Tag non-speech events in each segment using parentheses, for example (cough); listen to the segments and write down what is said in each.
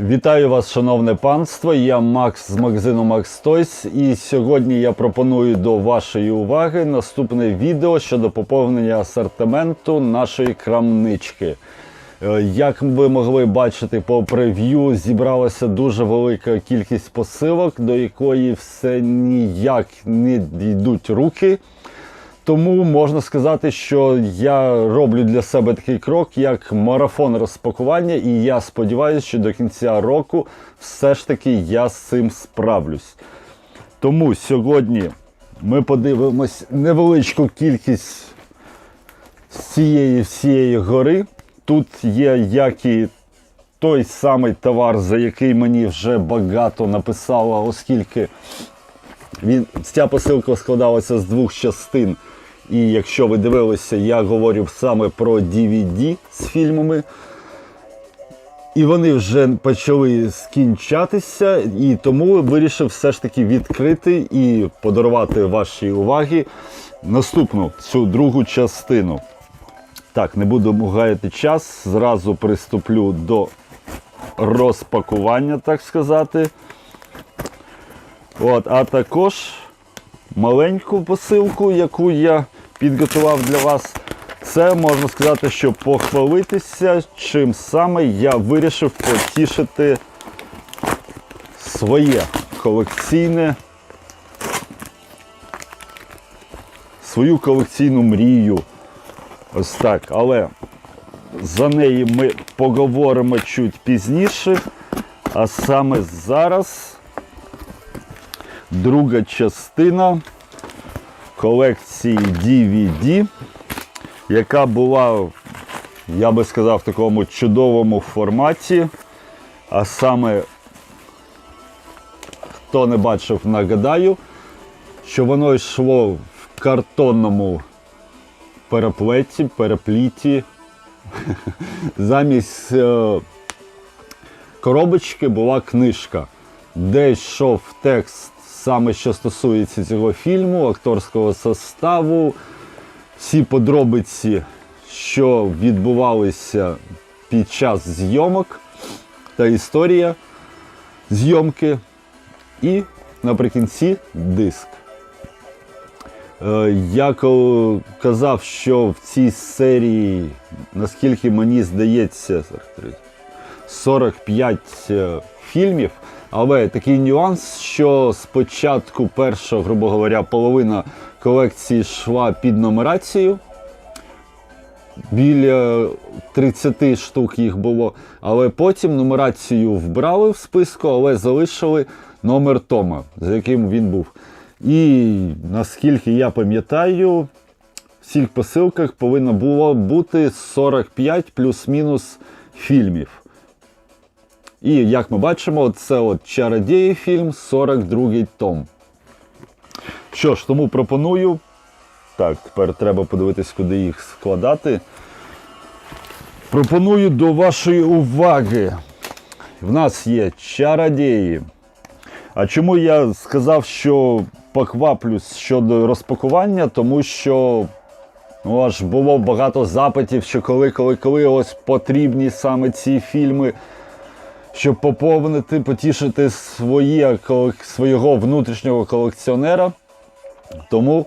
Вітаю вас, шановне панство. Я Макс з магазину Max Toys і сьогодні я пропоную до вашої уваги наступне відео щодо поповнення асортименту нашої крамнички. Е, Як ви могли бачити по прев'ю, зібралася дуже велика кількість посилок, до якої все ніяк не дійдуть руки. Тому можна сказати, що я роблю для себе такий крок, як марафон розпакування, і я сподіваюся, що до кінця року все ж таки я з цим справлюсь. Тому сьогодні ми подивимось невеличку кількість з цієї всієї гори. Тут є як і той самий товар, за який мені вже багато написало, оскільки він, ця посилка складалася з двох частин. І якщо ви дивилися, я говорю саме про DVD з фільмами. І вони вже почали скінчатися, і тому вирішив все ж таки відкрити і подарувати вашій увагі наступну цю другу частину. Так, не буду гаяти час, зразу приступлю до розпакування, так сказати. От, а також маленьку посилку, яку я підготував для вас. Це можна сказати, що похвалитися, чим саме я вирішив потішити своє колекційне, свою колекційну мрію. Ось так. Але за неї ми поговоримо чуть пізніше. А саме зараз друга частина колекції DVD, яка була, я би сказав, в такому чудовому форматі. А саме, хто не бачив, нагадаю, що воно йшло в картонному переплеті, перепліті. (laughs) Замість е, коробочки була книжка, де йшов текст саме що стосується цього фільму, акторського составу, всі подробиці, що відбувалися під час зйомок та історія зйомки. І наприкінці диск. Е, Я казав, що в цій серії, наскільки мені здається, 45 е, фільмів, але такий нюанс, що спочатку перша, грубо говоря, половина колекції йшла під нумерацією. Біля 30 штук їх було, але потім нумерацію вбрали в списку, але залишили номер Тома, за яким він був. І наскільки я пам'ятаю, в всіх посилках повинно було бути 45 плюс-мінус фільмів. І як ми бачимо, це от Чародії фільм, 42 том. Що ж, тому пропоную. Так, тепер треба подивитись, куди їх складати. Пропоную до вашої уваги. В нас є чародії. А чому я сказав, що покваплюсь щодо розпакування? Тому що ну, аж було багато запитів, що коли, коли, коли ось потрібні саме ці фільми, щоб поповнити, потішити своє, свого внутрішнього колекціонера. Тому,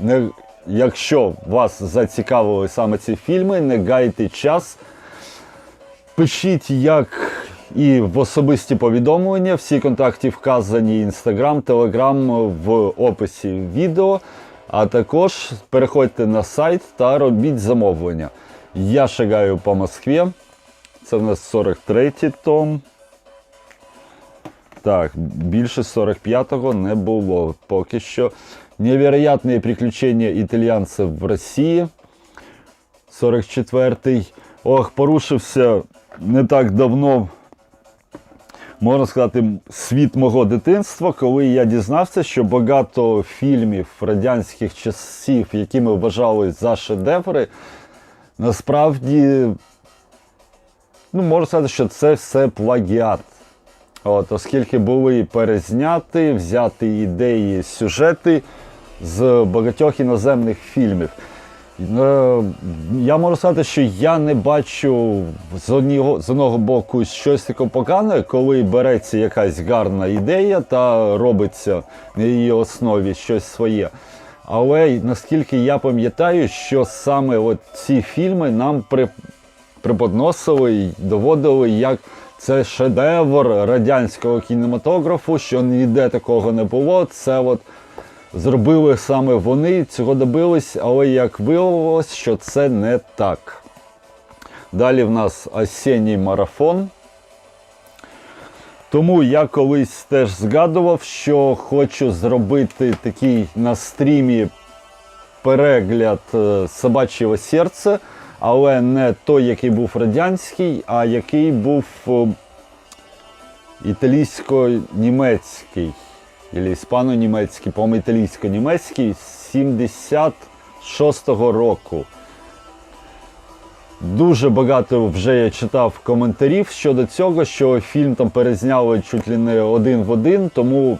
не, якщо вас зацікавили саме ці фільми, не гайте час. Пишіть як і в особисті повідомлення. Всі контакти вказані Instagram, Telegram в описі відео. А також переходьте на сайт та робіть замовлення. Я шагаю по Москві. Це в нас 43-й том. Так, більше 45-го не було поки що. Невероятные приключения итальянцев в Росії. 44-й. Ох, порушився не так давно, можна сказати, світ мого дитинства, коли я дізнався, що багато фільмів радянських часів, які ми вважали за шедеври, насправді, ну, можна сказати, що це все плагіат. От, оскільки були перезняти, взяти ідеї, сюжети з багатьох іноземних фільмів. Е, Я можу сказати, що я не бачу з одного, з одного боку щось таке погане, коли береться якась гарна ідея та робиться на її основі щось своє. Але наскільки я пам'ятаю, що саме от ці фільми нам при, преподносили й доводили як це шедевр радянського кінематографу, що ніде такого не було. Це от зробили саме вони, цього добились, але як виявилось, що це не так. Далі в нас осінній марафон. Тому я колись теж згадував, що хочу зробити такий на стрімі перегляд е, собачого серця, але не той, який був радянський, а який був е, італійсько-німецький. Іспано-німецький, по-моєму, італійсько-німецький з 76-го року. Дуже багато вже я читав коментарів щодо цього, що фільм там перезняли чуть ли не один в один, тому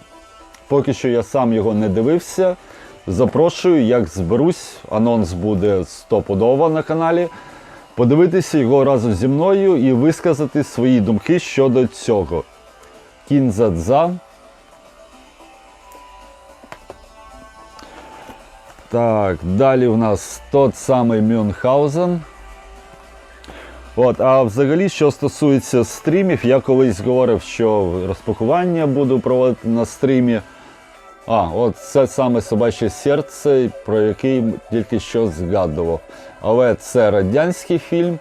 поки що я сам його не дивився. Запрошую, як зберусь, анонс буде стопудово на каналі. Подивитися його разом зі мною і висказати свої думки щодо цього. Кінзадза. Так, далі у нас тот самий Мюнхгаузен. От, а взагалі, що стосується стрімів, я колись говорив, що розпакування буду проводити на стрімі. А, от це саме собаче серце, про який тільки що згадував. Але це радянський фільм.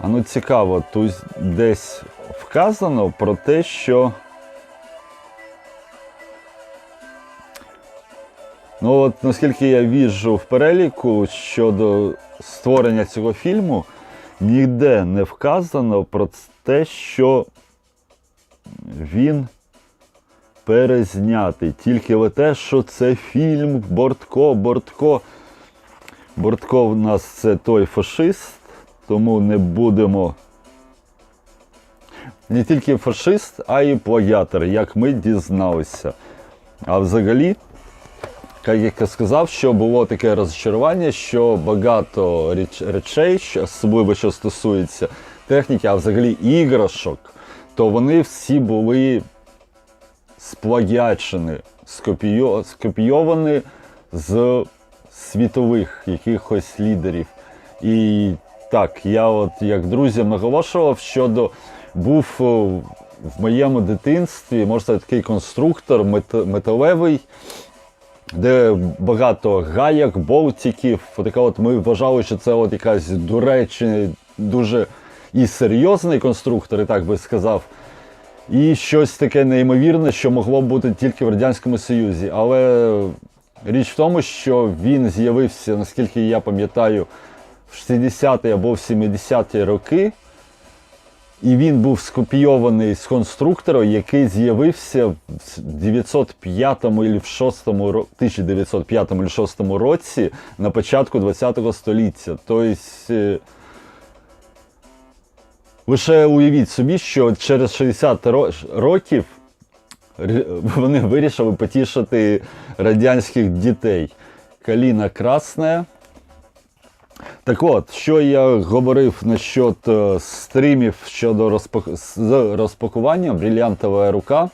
А ну цікаво, тут десь вказано про те, що. Ну от наскільки я віжу в переліку щодо створення цього фільму, ніде не вказано про те, що він перезнятий. Тільки ви те, що це фільм Бортко, Бортко. Бортко в нас це той фашист, тому не будемо. Не тільки фашист, а й плагіатор, як ми дізналися. А взагалі. Як я сказав, що було таке розчарування, що багато реч- речей, особливо що стосується техніки, а взагалі іграшок, то вони всі були сплагячені, скопійо- скопійовані з світових якихось лідерів. І так, я от як друзям наголошував, щодо був е, в моєму дитинстві, можна такий конструктор мет- металевий де багато гаяк, болтиків. Така от ми вважали, що це от якась речі, дуже і серйозний конструктор, і так би сказав. І щось таке неймовірне, що могло бути тільки в Радянському Союзі. Але річ в тому, що він з'явився, наскільки я пам'ятаю, в 60-ті або в 70-ті роки. І він був скопійований з конструктора, який з'явився в 905 або в 6 ро- 1905 або 6 році на початку 20 століття. Тобто, е, лише уявіть собі, що через 60 років вони вирішили потішити радянських дітей. Каліна Красна. Так от, що я говорив насчет е, стрімів щодо розпак... з розпакування брилянтова рука,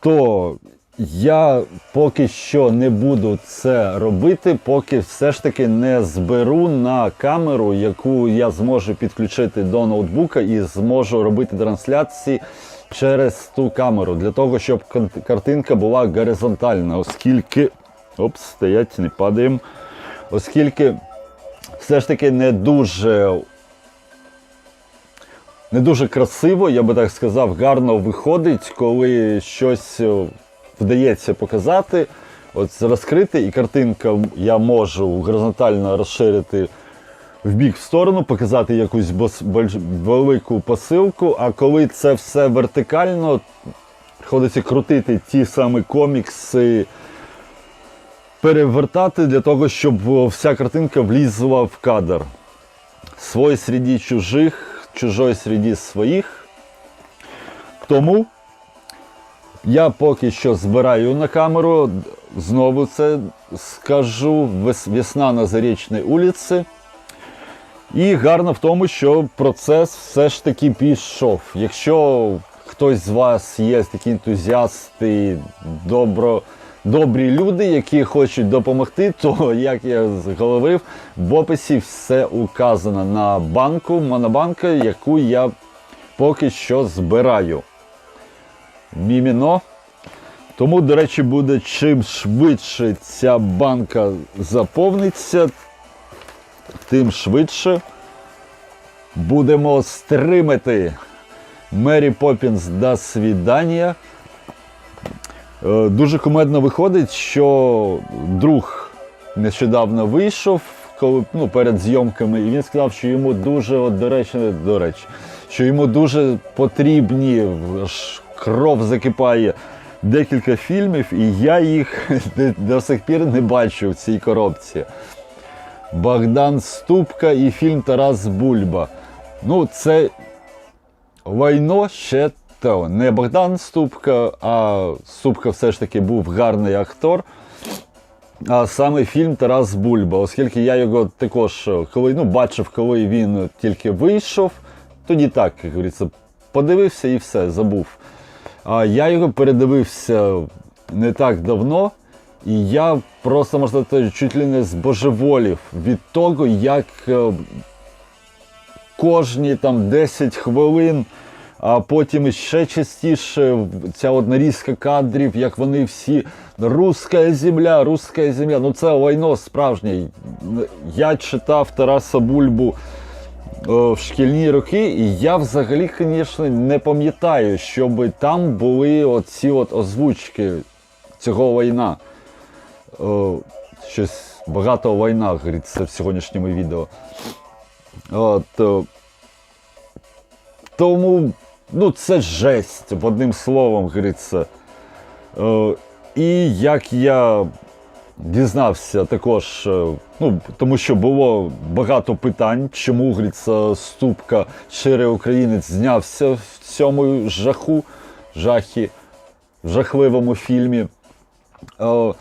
то я поки що не буду це робити, поки все ж таки не зберу на камеру, яку я зможу підключити до ноутбука і зможу робити трансляції через ту камеру, для того, щоб картинка була горизонтальна, оскільки. Опс, стоять, не падаємо. Оскільки все ж таки не дуже. Не дуже красиво, я би так сказав, гарно виходить, коли щось е, вдається показати, от розкрити, і картинка я можу горизонтально розширити в бік в сторону, показати якусь велику посилку. А коли це все вертикально, приходиться крутити ті самі комікси, перевертати для того, щоб вся картинка влізла в кадр. Свой среди чужих, чужой среди своїх. Тому Я поки що збираю на камеру, знову це скажу. Весна на Зарічній вулиці. І гарно в тому, що процес все ж таки пішов. Якщо хтось з вас є такі ентузіасти, добро, добрі люди, які хочуть допомогти, то як я говорив, в описі все указано на банку, монобанка, яку я поки що збираю. Міміно. Тому, до речі, буде чим швидше ця банка заповниться, тим швидше будемо стримати Мері Поппінс до свідання. Е, Дуже кумедно виходить, що друг нещодавно вийшов коли, ну, перед зйомками, і він сказав, що йому дуже, от, до речі, до речі, що йому дуже потрібні, кров закипає декілька фільмів, і я їх (laughs) до- сих пір не бачу в цій коробці. Богдан Ступка і фільм Тарас Бульба. Ну, це Вайно ще то. Не Богдан Ступка, а Ступка все ж таки був гарний актор. А саме фільм Тарас Бульба, оскільки я його також коли, ну, бачив, коли він тільки вийшов, тоді так, як говориться, подивився і все, забув. Я його передивився не так давно, і я просто, можна сказати, чуть ли не збожеволів від того, як е, кожні там 10 хвилин, а потім ще частіше ця от нарізка кадрів, як вони всі Руська земля, руська земля. Ну це лайно справжнє. Я читав Тараса Бульбу в шкільні роки, і я взагалі, звісно, не пам'ятаю, щоб там були оці от озвучки цього війна. Е, Щось багато війна, говориться в сьогоднішньому відео. От, е, тому, ну, це жесть, одним словом, говориться. Е, І як я дізнався також, е, ну, тому що було багато питань, чому говориться, Ступка щирий українець знявся в цьому жаху, жахі, жахливому фільмі. Е,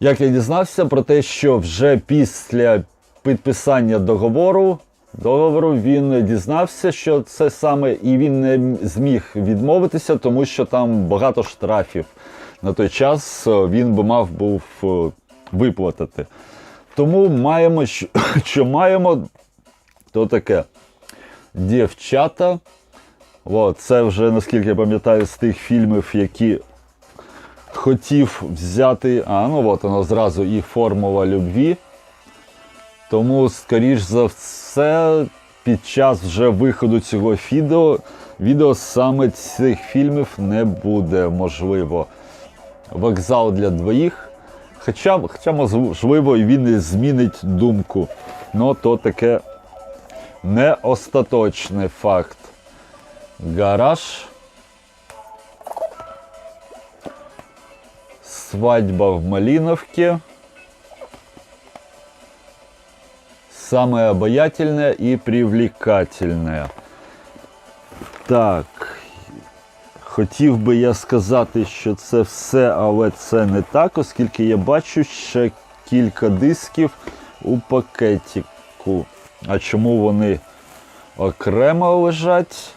Як я дізнався про те, що вже після підписання договору, договору він дізнався, що це саме, і він не зміг відмовитися, тому що там багато штрафів на той час е, він би мав був е, виплатити. Тому маємо, (coughs) що, маємо, то таке. Дівчата. О, це вже, наскільки я пам'ятаю, з тих фільмів, які хотів взяти. А, ну от воно зразу і формула любві. Тому, скоріш за все, під час вже виходу цього відео, відео саме цих фільмів не буде можливо. Вокзал для двоїх. Хоча, хоча можливо, він і змінить думку. Ну, то таке не остаточний факт. Гараж. Свадьба в Малиновке. Самое обаятельное и привлекательное. Так. Хотів би я сказати, що це все, але це не так, оскільки я бачу ще кілька дисків у пакетику. А чому вони окремо лежать?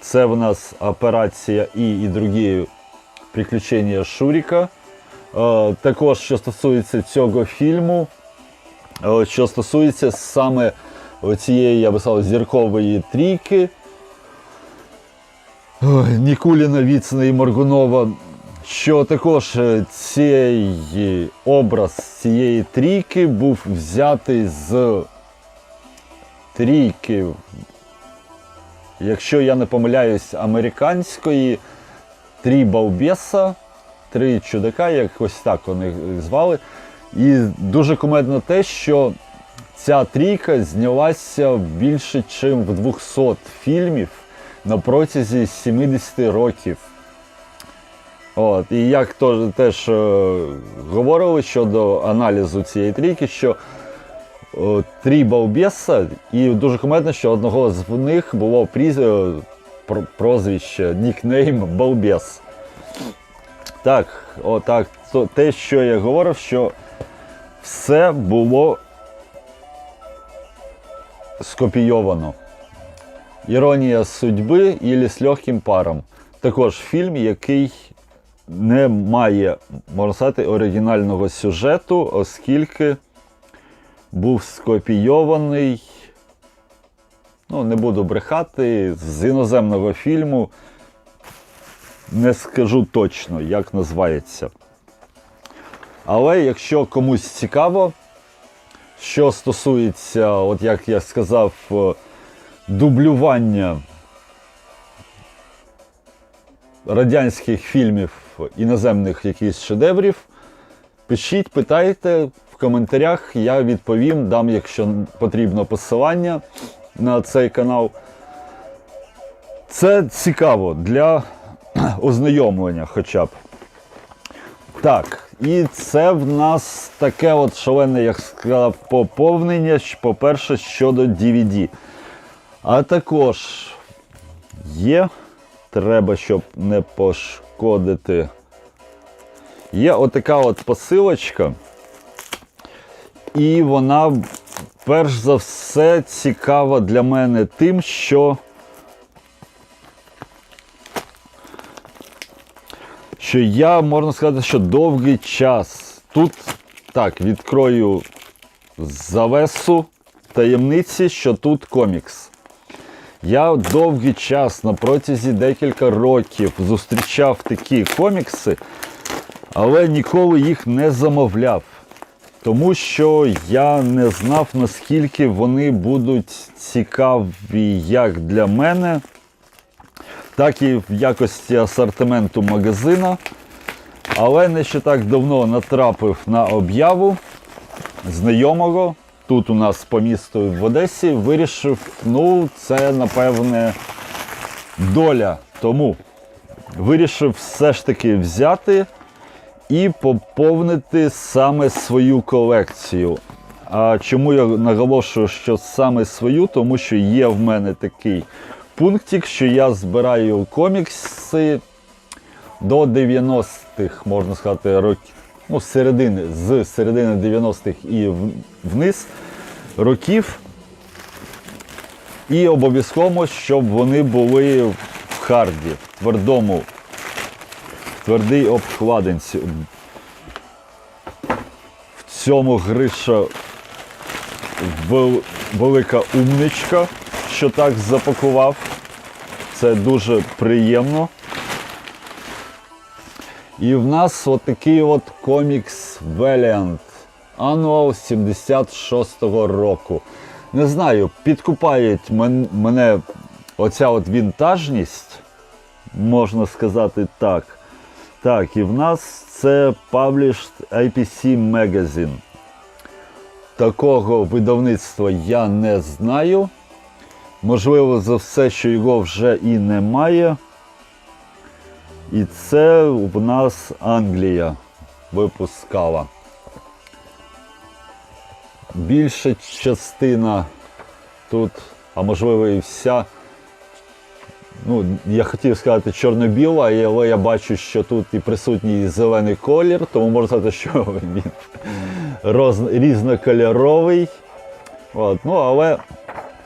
Це в нас операція І і другі приключення Шуріка. Е, Також, що стосується цього фільму, е, що стосується саме цієї, я би сказав, зіркової трійки. Нікуліна, Віцина і Моргунова, що також е, цей образ цієї трійки був взятий з трійки, якщо я не помиляюсь, американської. Три балбеса, три чудака, якось так вони звали. І дуже кумедно те, що ця трійка знялася більше, ніж в 200 фільмів на протязі 70 років. От, і як то, теж е, говорили щодо аналізу цієї трійки, що е, три балбеса, і дуже кумедно, що одного з них було пріз, е, прозвище, нікнейм Балбес. Так, отак, то, те, що я говорив, що все було скопійовано. Іронія судьби і з легким паром. Також фільм, який не має, можна сказати, оригінального сюжету, оскільки був скопійований, ну, не буду брехати, з іноземного фільму. Не скажу точно, як називається. Але якщо комусь цікаво, що стосується, от як я сказав, дублювання радянських фільмів іноземних якихось шедеврів, пишіть, питайте в коментарях, я відповім, дам, якщо потрібно посилання на цей канал. Це цікаво для (clears throat) ознайомлення хоча б. Так, і це в нас таке от шалене, як сказав, поповнення, по-перше, щодо DVD. А також є, треба, щоб не пошкодити. Є отака от посилочка. І вона, перш за все, цікава для мене тим, що що я можна сказати, що довгий час тут так відкрою завесу таємниці, що тут комікс. Я довгий час на протязі декілька років зустрічав такі комікси, але ніколи їх не замовляв. Тому що я не знав, наскільки вони будуть цікаві як для мене, так і в якості асортименту магазина. Але не ще так давно натрапив на об'яву знайомого. Тут у нас по місту в Одесі вирішив, ну, це напевне доля. Тому вирішив все ж таки взяти і поповнити саме свою колекцію. А чому я наголошую, що саме свою? Тому що є в мене такий пунктик, що я збираю комікси до 90-х, можна сказати, років. Ну, з середини, з середини 90-х і вниз років. І обов'язково, щоб вони були в харді, в твердому, твердій обкладинці. В цьому Гриша велика умничка, що так запакував. Це дуже приємно. І в нас от такий от комікс Valiant Annual 76-го року. Не знаю, підкупає мене оця от вінтажність, можна сказати так. Так, і в нас це Published IPC Magazine. Такого видавництва я не знаю. Можливо, за все, що його вже і немає. І це в нас Англія випускала. Більша частина тут, а можливо і вся. Ну, я хотів сказати чорно-біла, але я бачу, що тут і присутній зелений колір, тому можна сказати, що він роз, різнокольоровий. От, ну, але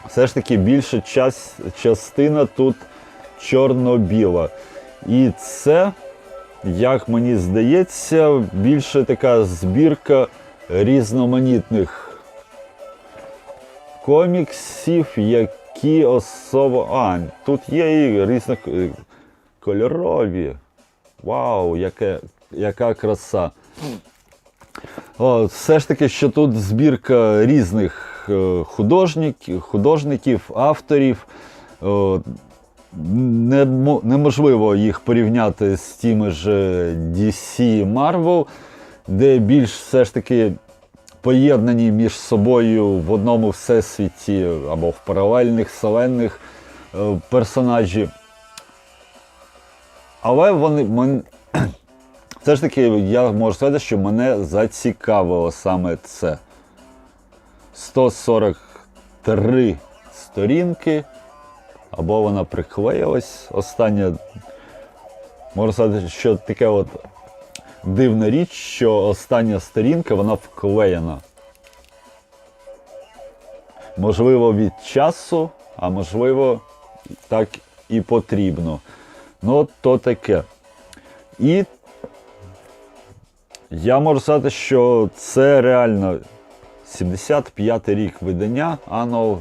все ж таки більша час, частина тут чорно-біла. І це, як мені здається, більше така збірка різноманітних коміксів, які особо. А, тут є і різнокольорові. Вау, яке, яка краса. О, все ж таки, що тут збірка різних е, художників, художників авторів. О, неможливо їх порівняти з тими ж DC Marvel, де більш все ж таки поєднані між собою в одному всесвіті або в паралельних вселенних е, персонажі. Але вони мен... (clears throat) все ж таки я можу сказати, що мене зацікавило саме це. 143 сторінки. Або вона приклеїлась. Остання, можна сказати, що таке от дивна річ, що остання сторінка вона вклеєна. Можливо, від часу, а можливо, так і потрібно. Ну, то таке. І я можу сказати, що це реально 75-й рік видання, ано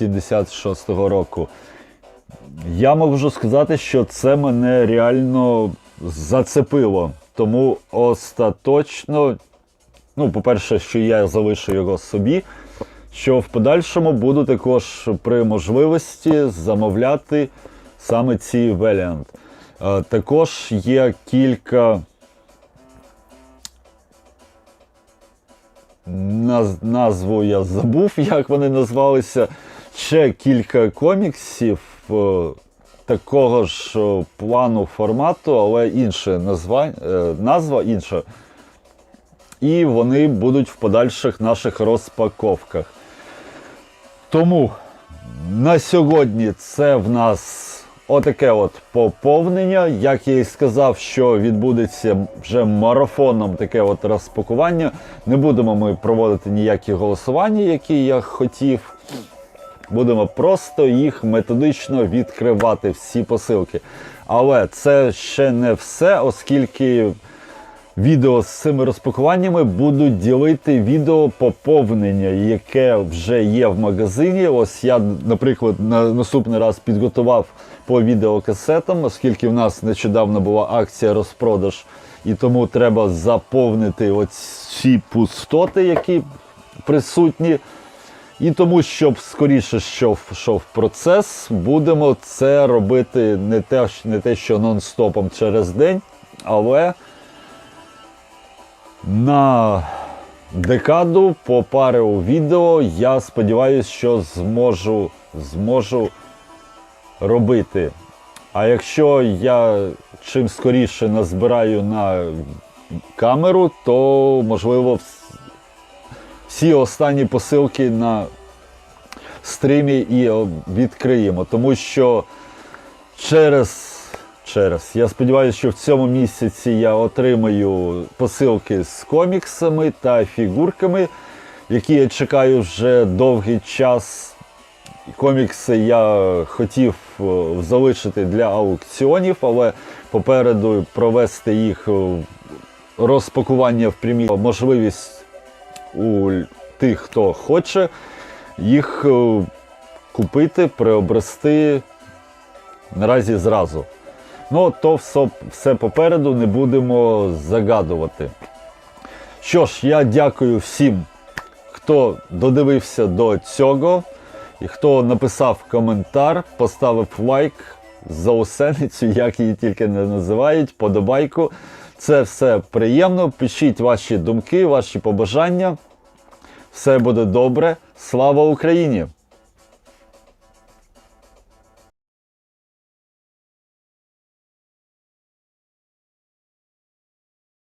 76-го року. Я можу сказати, що це мене реально зацепило. Тому остаточно, ну, по-перше, що я залишу його собі, що в подальшому буду також при можливості замовляти саме ці Valiant. Також є кілька назву я забув, (laughs) як вони назвалися. Ще кілька коміксів е, такого ж е, плану формату, але інше назва, е, назва інша. І вони будуть в подальших наших розпаковках. Тому на сьогодні це в нас отаке от поповнення. Як я і сказав, що відбудеться вже марафоном таке от розпакування. Не будемо ми проводити ніякі голосування, які я хотів. Будемо просто їх методично відкривати, всі посилки. Але це ще не все, оскільки відео з цими розпакуваннями будуть ділити відео поповнення, яке вже є в магазині. Ось я, наприклад, на наступний раз підготував по відеокасетам, оскільки в нас нещодавно була акція розпродаж, і тому треба заповнити оці пустоти, які присутні. І тому, щоб скоріше йшов, процес, будемо це робити не те, не те що нон-стопом через день, але на декаду по пари у відео я сподіваюся, що зможу, зможу робити. А якщо я чим скоріше назбираю на камеру, то можливо вс- всі останні посилки на стрімі і відкриємо. Тому що через, через, я сподіваюся, що в цьому місяці я отримаю посилки з коміксами та фігурками, які я чекаю вже довгий час. Комікси я хотів е, залишити для аукціонів, але попереду провести їх е, розпакування в прямі можливість у тих, хто хоче їх е, купити, приобрести наразі зразу. Ну, то все, все попереду не будемо загадувати. Що ж, я дякую всім, хто додивився до цього, і хто написав коментар, поставив лайк, заусеницю, (laughs) як її тільки не називають, подобайку. Це все приємно. Пишіть ваші думки, ваші побажання. Все буде добре. Слава Україні!